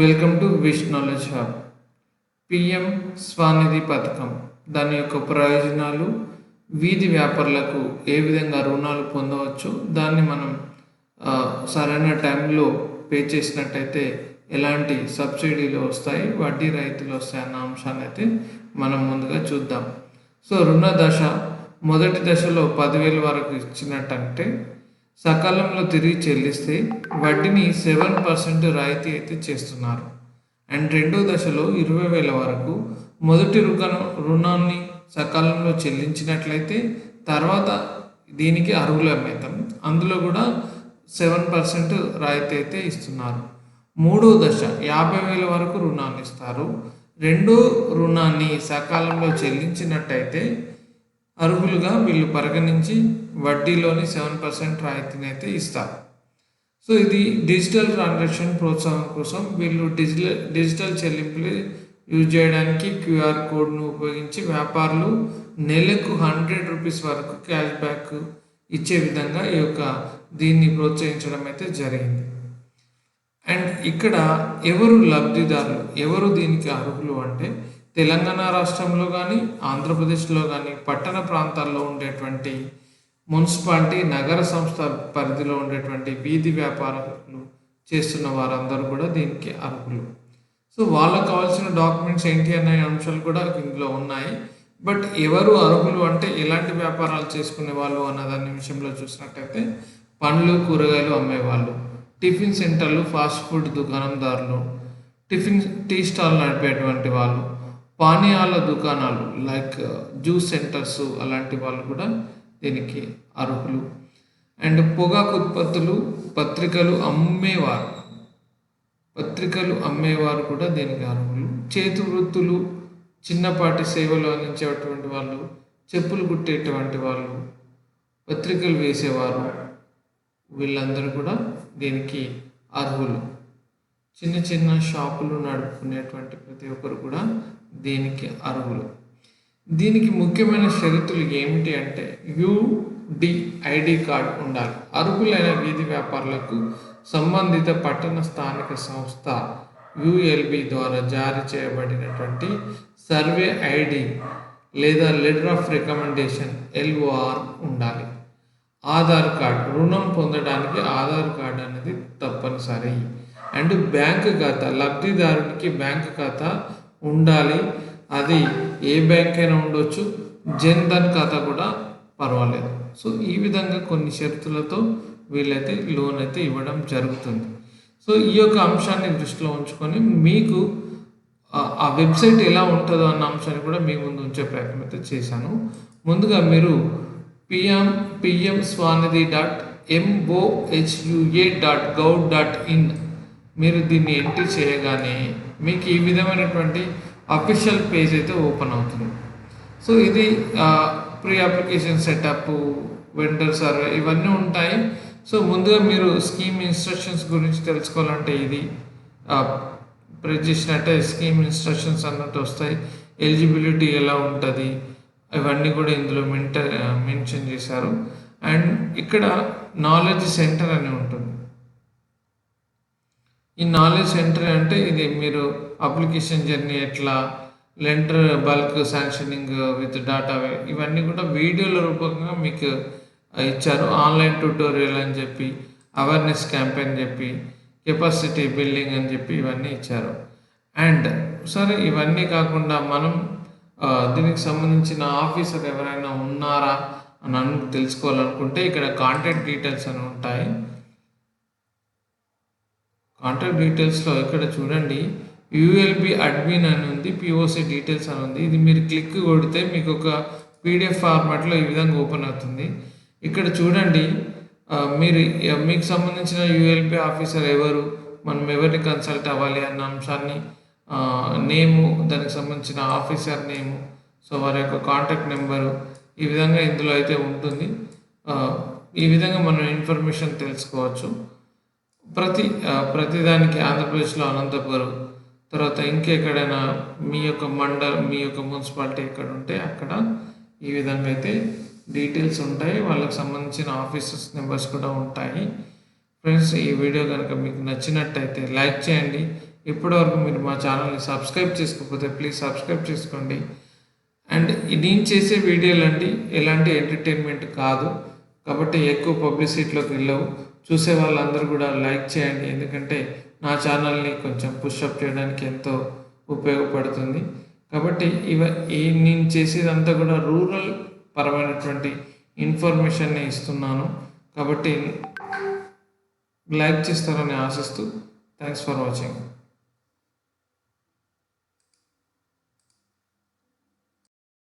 Welcome to wish knowledge hub PM SVANidhi పథకం దాని యొక్క ప్రయోజనాలు వీధి వ్యాపారులకు ఏ విధంగా రుణాలు పొందవచ్చు దాన్ని మనం సరైన టైంలో పే చేసినట్టయితే ఎలాంటి సబ్సిడీలు వస్తాయి వడ్డీ రైతులు వస్తాయి అన్న అంశాన్ని అయితే మనం ముందుగా చూద్దాం. సో రుణ దశ మొదటి దశలో పదివేల వరకు ఇచ్చినట్టంటే సకాలంలో తిరిగి చెల్లిస్తే వడ్డీని సెవెన్ పర్సెంట్ రాయితీ అయితే చేస్తున్నారు. అండ్ రెండో దశలో ఇరవై వేల వరకు మొదటి రుణ రుణాన్ని సకాలంలో చెల్లించినట్లయితే తర్వాత దీనికి అర్హులమవుతాం అందులో కూడా సెవెన్ పర్సెంట్ రాయితీ అయితే ఇస్తున్నారు. మూడో దశ యాభై వేల వరకు రుణాన్ని ఇస్తారు. రెండో రుణాన్ని సకాలంలో చెల్లించినట్టయితే అర్హులుగా వీళ్ళు పరిగణించి వడ్డీలోని సెవెన్ పర్సెంట్ రాయితీని అయితే ఇస్తారు. సో ఇది డిజిటల్ ట్రాన్సాక్షన్ ప్రోత్సాహం కోసం వీళ్ళు డిజిటల్ డిజిటల్ చెల్లింపులు యూజ్ చేయడానికి క్యూఆర్ కోడ్ను ఉపయోగించి వ్యాపారులు నెలకు హండ్రెడ్ రూపీస్ వరకు క్యాష్ బ్యాక్ ఇచ్చే విధంగా ఈ యొక్క దీన్ని ప్రోత్సహించడం అయితే జరిగింది. అండ్ ఇక్కడ ఎవరు లబ్ధిదారులు ఎవరు దీనికి అర్హులు అంటే తెలంగాణ రాష్ట్రంలో కానీ ఆంధ్రప్రదేశ్లో కానీ పట్టణ ప్రాంతాల్లో ఉండేటువంటి మున్సిపాలిటీ నగర సంస్థ పరిధిలో ఉండేటువంటి వీధి వ్యాపారాలు చేస్తున్న వారందరూ కూడా దీనికి అర్హులు. సో వాళ్ళకు కావాల్సిన డాక్యుమెంట్స్ ఏంటి అనే అంశాలు కూడా ఇందులో ఉన్నాయి. బట్ ఎవరు అర్హులు అంటే ఎలాంటి వ్యాపారాలు చేసుకునే వాళ్ళు అన్న దాని విషయంలో చూసినట్టయితే పండ్లు కూరగాయలు అమ్మేవాళ్ళు. టిఫిన్ సెంటర్లు ఫాస్ట్ ఫుడ్ దుకాణందారులు. టిఫిన్ టీ స్టాల్ నడిపేటువంటి వాళ్ళు. పానీయాల దుకాణాలు లైక్ uh, జ్యూస్ సెంటర్స్ అలాంటి వాళ్ళు కూడా దీనికి అర్హులు. అండ్ పొగాకు ఉత్పత్తులు పత్రికలు అమ్మేవారు. పత్రికలు అమ్మేవారు కూడా దీనికి అర్హులు. చేతి వృత్తులు చిన్నపాటి సేవలు అందించేటువంటి వాళ్ళు చెప్పులు కుట్టేటువంటి వాళ్ళు పత్రికలు వేసేవారు వీళ్ళందరూ కూడా దీనికి అర్హులు. చిన్న చిన్న షాపులు నడుపుకునేటువంటి ప్రతి ఒక్కరు కూడా దీనికి అర్హులు. దీనికి ముఖ్యమైన షరతులు ఏమిటి అంటే యుడి ఐడి కార్డ్ ఉండాలి. అర్హులైన వీధి వ్యాపారులకు సంబంధిత పట్టణ స్థానిక సంస్థ యుఎల్బి ద్వారా జారీ చేయబడినటువంటి సర్వే ఐడి లేదా లెటర్ ఆఫ్ రికమెండేషన్ ఎల్ఓఆర్ ఉండాలి. ఆధార్ కార్డ్ రుణం పొందడానికి ఆధార్ కార్డ్ అనేది తప్పనిసరి. అండ్ బ్యాంక్ ఖాతా లబ్ధిదారునికి బ్యాంక్ ఖాతా ఉండాలి. అది ఏ బ్యాంక్ అయినా ఉండొచ్చు జన్ ధన్ ఖాతా కూడా పర్వాలేదు. సో ఈ విధంగా కొన్ని షరతులతో వీళ్ళైతే లోన్ అయితే ఇవ్వడం జరుగుతుంది. సో ఈ యొక్క అంశాన్ని దృష్టిలో ఉంచుకొని మీకు ఆ- వెబ్సైట్ ఎలా ఉంటుందో అన్న అంశాన్ని కూడా మీ ముందు ఉంచే ప్రయత్నం అయితే చేశాను. ముందుగా మీరు PM PM SVANidhi dot MOHUA dot gov dot in మీరు దీన్ని ఎంట్రీ చేయగానే మీకు ఈ విధమైనటువంటి అఫీషియల్ పేజ్ అయితే ఓపెన్ అవుతుంది. సో ఇది pre application setup vendor survey ఇవన్నీ ఉంటాయి. సో ముందుగా మీరు స్కీమ్ ఇన్స్ట్రక్షన్స్ గురించి తెలుసుకోవాలంటే ఇది ప్రెస్ చేసినట్టే స్కీమ్ ఇన్స్ట్రక్షన్స్ అన్నట్టు వస్తాయి. ఎలిజిబిలిటీ ఎలా ఉంటుంది? ఇవన్నీ కూడా ఇందులో మెంట మెన్షన్ చేశారు. అండ్ ఇక్కడ నాలెడ్జ్ సెంటర్ అని ఉంటుంది. ఈ నాలెడ్జ్ సెంటర్ అంటే ఇది మీరు అప్లికేషన్ జర్నీ ఎట్లా lender bulk sanctioning with data ఇవన్నీ కూడా వీడియోల రూపంగా మీకు ఇచ్చారు. ఆన్లైన్ ట్యూటోరియల్ అని చెప్పి అవేర్నెస్ క్యాంపెయిన్ చెప్పి కెపాసిటీ బిల్డింగ్ అని చెప్పి ఇవన్నీ ఇచ్చారు. అండ్ సరే ఇవన్నీ కాకుండా మనం దీనికి సంబంధించిన ఆఫీసర్ ఎవరైనా ఉన్నారా అని తెలుసుకోవాలనుకుంటే ఇక్కడ కాంటాక్ట్ డీటెయిల్స్ అని ఉంటాయి. కాంటాక్ట్ డీటెయిల్స్లో ఇక్కడ చూడండి. యూఎల్బి అడ్మిన్ అని ఉంది పిఓసి డీటెయిల్స్ అని ఉంది. ఇది మీరు క్లిక్ కొడితే మీకు ఒక పీడిఎఫ్ ఫార్మాట్లో ఈ విధంగా ఓపెన్ అవుతుంది. ఇక్కడ చూడండి మీరు మీకు సంబంధించిన యూఎల్బి ఆఫీసర్ ఎవరు మనం ఎవరిని కన్సల్ట్ అవ్వాలి అన్న అంశాన్ని నేము దానికి సంబంధించిన ఆఫీసర్ నేము సో వారి యొక్క కాంటాక్ట్ నెంబరు ఈ విధంగా ఇందులో అయితే ఉంటుంది. ఈ విధంగా మనం ఇన్ఫర్మేషన్ తెలుసుకోవచ్చు. ప్రతి ప్రతిదానికి ఆంధ్రప్రదేశ్లో అనంతపురం తర్వాత ఇంకెక్కడైనా మీ యొక్క మండల్ మీ యొక్క మున్సిపాలిటీ ఎక్కడ ఉంటే అక్కడ ఈ విధంగా అయితే డీటెయిల్స్ ఉంటాయి. వాళ్ళకి సంబంధించిన ఆఫీసర్స్ నెంబర్స్ కూడా ఉంటాయి. ఫ్రెండ్స్ ఈ వీడియో కనుక మీకు నచ్చినట్టయితే లైక్ చేయండి. ఇప్పటివరకు మీరు మా ఛానల్ని సబ్స్క్రైబ్ చేసుకోకపోతే ప్లీజ్ సబ్స్క్రైబ్ చేసుకోండి. అండ్ నేను చేసే వీడియోలు అంటే ఎలాంటి ఎంటర్టైన్మెంట్ కాదు. కాబట్టి ఎక్కువ పబ్లిసిటీలోకి వెళ్ళవు. చూసే వాళ్ళందరూ కూడా లైక్ చేయండి. ఎందుకంటే నా ఛానల్ని కొంచెం పుష్అప్ చేయడానికి ఎంతో ఉపయోగపడుతుంది. కాబట్టి ఇవ ఈ నేను చేసేదంతా కూడా రూరల్ పరమైనటువంటి ఇన్ఫర్మేషన్ని ఇస్తున్నాను. కాబట్టి లైక్ చేస్తారని ఆశిస్తూ థ్యాంక్స్ ఫర్ వాచింగ్